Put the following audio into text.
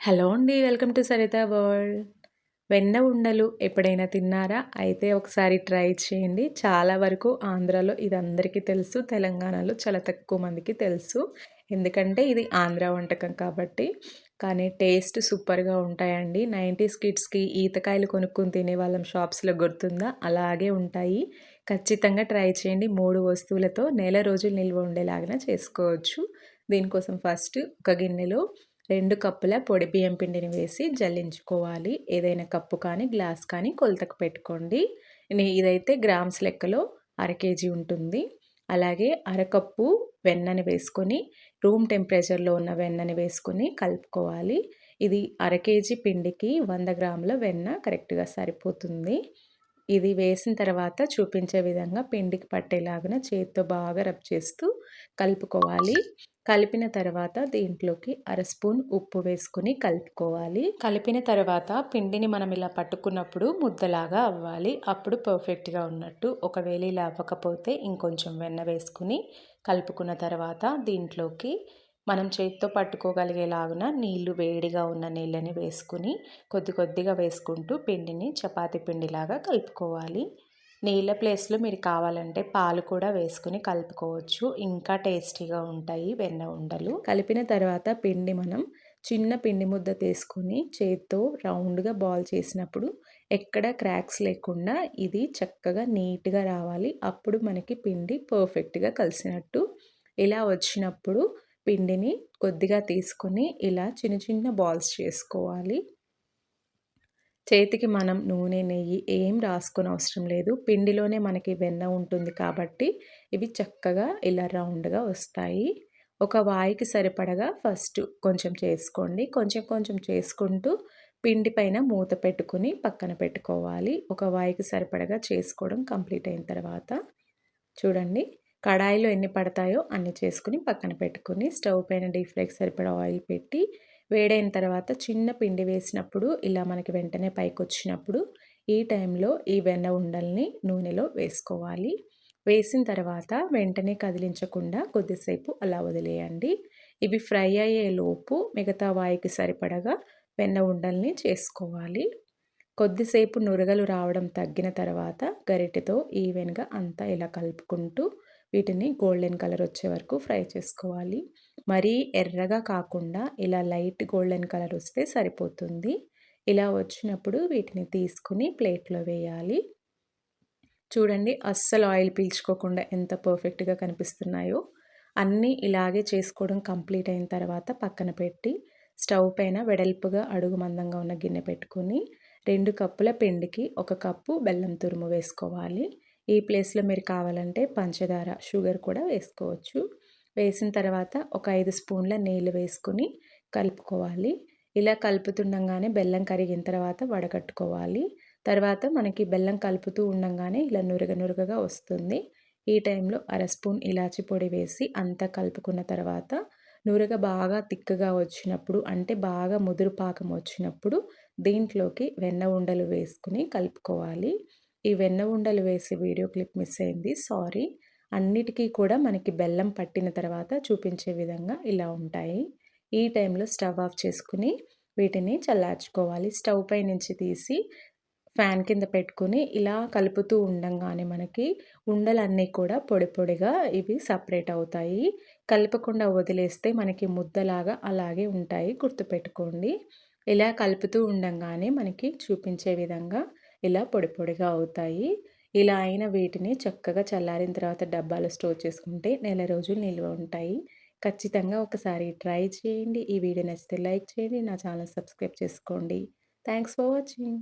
Hello అండి welcome to Saritha world. వెన్న ఉండలు ఎప్పుడైనా తిన్నారా? అయితే ఒకసారి ట్రై చేయండి. చాలా వరకు ఆంధ్రాలో ఇది అందరికీ తెలుసు తెలంగాణలో చాలా తక్కువ మందికి తెలుసు. ఎందుకంటే ఇది ఆంధ్ర వంటకం కాబట్టి. కానీ టేస్ట్ సూపర్గా ఉంటాయండి. నైంటీస్ కిడ్స్కి ఈతకాయలు కొనుక్కొని తినే వాళ్ళం షాప్స్లో గుర్తుందా? అలాగే ఉంటాయి. ఖచ్చితంగా ట్రై చేయండి. మూడు వస్తువులతో నెల రోజులు నిల్వ ఉండేలాగా చేసుకోవచ్చు. దీనికోసం ఫస్ట్ ఒక గిన్నెలో రెండు కప్పుల పొడి బియ్యం పిండిని వేసి జల్లించుకోవాలి. ఏదైనా కప్పు కానీ గ్లాస్ కానీ కొలతకు పెట్టుకోండి. ఇదైతే గ్రామ్స్ లెక్కలో అర కేజీ ఉంటుంది. అలాగే అరకప్పు వెన్నని వేసుకొని రూమ్ టెంపరేచర్లో ఉన్న వెన్నని వేసుకొని కలుపుకోవాలి. ఇది అర కేజీ పిండికి వంద గ్రాముల వెన్న కరెక్ట్గా సరిపోతుంది. ఇది వేసిన తర్వాత చూపించే విధంగా పిండికి పట్టేలాగా చేతితో బాగా రబ్ చేస్తూ కలుపుకోవాలి. కలిపిన తర్వాత దీంట్లోకి అర స్పూన్ ఉప్పు వేసుకుని కలుపుకోవాలి. కలిపిన తర్వాత పిండిని మనం ఇలా పట్టుకున్నప్పుడు ముద్దలాగా అవ్వాలి. అప్పుడు పర్ఫెక్ట్గా ఉన్నట్టు ఒకవేళ ఇలా అవ్వకపోతే ఇంకొంచెం వెన్న వేసుకుని కలుపుకున్న తర్వాత దీంట్లోకి మనం చేతితో పట్టుకోగలిగేలాగున నీళ్ళు వేడిగా ఉన్న నీళ్ళని వేసుకుని కొద్ది కొద్దిగా వేసుకుంటూ పిండిని చపాతి పిండిలాగా కలుపుకోవాలి. నీళ్ళ ప్లేస్లో మీరు కావాలంటే పాలు కూడా వేసుకుని కలుపుకోవచ్చు. ఇంకా టేస్టీగా ఉంటాయి వెన్న ఉండలు. కలిపిన తర్వాత పిండి మనం చిన్న పిండి ముద్ద తీసుకొని చేత్తో రౌండ్గా బాల్ చేసినప్పుడు ఎక్కడ క్రాక్స్ లేకుండా ఇది చక్కగా నీట్గా రావాలి. అప్పుడు మనకి పిండి పర్ఫెక్ట్గా కలిసినట్టు. ఇలా వచ్చినప్పుడు పిండిని కొద్దిగా తీసుకొని ఇలా చిన్న చిన్న బాల్స్ చేసుకోవాలి. చేతికి మనం నూనె నెయ్యి ఏం రాసుకొని అవసరం లేదు. పిండిలోనే మనకి వెన్న ఉంటుంది కాబట్టి ఇవి చక్కగా ఇలా రౌండ్గా వస్తాయి. ఒక వాయికి సరిపడగా ఫస్ట్ కొంచెం చేసుకోండి. కొంచెం కొంచెం చేసుకుంటూ పిండి పైన మూత పెట్టుకుని పక్కన పెట్టుకోవాలి. ఒక వాయికి సరిపడగా చేసుకోవడం కంప్లీట్ అయిన తర్వాత చూడండి. కడాయిలో ఎన్ని పడతాయో అన్ని చేసుకుని పక్కన పెట్టుకుని స్టవ్ పైన డీప్ ఫ్రైకి సరిపడా ఆయిల్ పెట్టి వేడైన తర్వాత చిన్న పిండి వేసినప్పుడు ఇలా మనకి వెంటనే పైకి వచ్చినప్పుడు ఈ టైంలో ఈ వెన్న ఉండల్ని నూనెలో వేసుకోవాలి. వేసిన తర్వాత వెంటనే కదిలించకుండా కొద్దిసేపు అలా వదిలేయండి. ఇవి ఫ్రై అయ్యే లోపు మిగతా వాయికి సరిపడగా వెన్న ఉండల్ని చేసుకోవాలి. కొద్దిసేపు నురగలు రావడం తగ్గిన తర్వాత గరిటెతో ఈవెన్గా అంతా ఇలా కలుపుకుంటూ వీటిని గోల్డెన్ కలర్ వచ్చే వరకు ఫ్రై చేసుకోవాలి. మరీ ఎర్రగా కాకుండా ఇలా లైట్ గోల్డెన్ కలర్ వస్తే సరిపోతుంది. ఇలా వచ్చినప్పుడు వీటిని తీసుకుని ప్లేట్లో వేయాలి. చూడండి అస్సలు ఆయిల్ పీల్చుకోకుండా ఎంత పర్ఫెక్ట్గా కనిపిస్తున్నాయో. అన్నీ ఇలాగే చేసుకోవడం కంప్లీట్ అయిన తర్వాత పక్కన పెట్టి స్టవ్ పైన వెడల్పుగా అడుగు మందంగా ఉన్న గిన్నె పెట్టుకొని రెండు కప్పుల పిండికి ఒక కప్పు బెల్లం తురుము వేసుకోవాలి. ఈ ప్లేస్లో మీరు కావాలంటే పంచదార షుగర్ కూడా వేసుకోవచ్చు. వేసిన తర్వాత ఒక ఐదు స్పూన్ల నీళ్ళు వేసుకుని కలుపుకోవాలి. ఇలా కలుపుతుండగానే బెల్లం కరిగిన తర్వాత వడగట్టుకోవాలి. తర్వాత మనకి బెల్లం కలుపుతూ ఉండగానే ఇలా నురగ నురగగా వస్తుంది. ఈ టైంలో అర స్పూన్ ఇలాచి పొడి వేసి అంతా కలుపుకున్న తర్వాత నురగ బాగా తిక్కగా వచ్చినప్పుడు అంటే బాగా ముదురు పాకం వచ్చినప్పుడు దీంట్లోకి వెన్న ఉండలు వేసుకుని కలుపుకోవాలి. ఈ వెన్న ఉండలు వేసి వీడియో క్లిప్ మిస్ అయింది. సారీ. అన్నిటికీ కూడా మనకి బెల్లం పట్టిన తర్వాత చూపించే విధంగా ఇలా ఉంటాయి. ఈ టైంలో స్టవ్ ఆఫ్ చేసుకుని వీటిని చల్లార్చుకోవాలి. స్టవ్ పై నుంచి తీసి ఫ్యాన్ కింద పెట్టుకుని ఇలా కలుపుతూ ఉండంగానే మనకి ఉండలన్నీ కూడా పొడి పొడిగా ఇవి సపరేట్ అవుతాయి. కలపకుండా వదిలేస్తే మనకి ముద్దలాగా అలాగే ఉంటాయి. గుర్తుపెట్టుకోండి. ఇలా కలుపుతూ ఉండంగానే మనకి చూపించే విధంగా ఇలా పొడి పొడిగా అవుతాయి. ఇలా అయిన వీటిని చక్కగా చల్లారిన తర్వాత డబ్బాలో స్టోర్ చేసుకుంటే నెల రోజులు నిల్వ ఉంటాయి. ఖచ్చితంగా ఒకసారి ట్రై చేయండి. ఈ వీడియో నచ్చితే లైక్ చేయండి. నా ఛానల్ సబ్స్క్రైబ్ చేసుకోండి. Thanks for watching.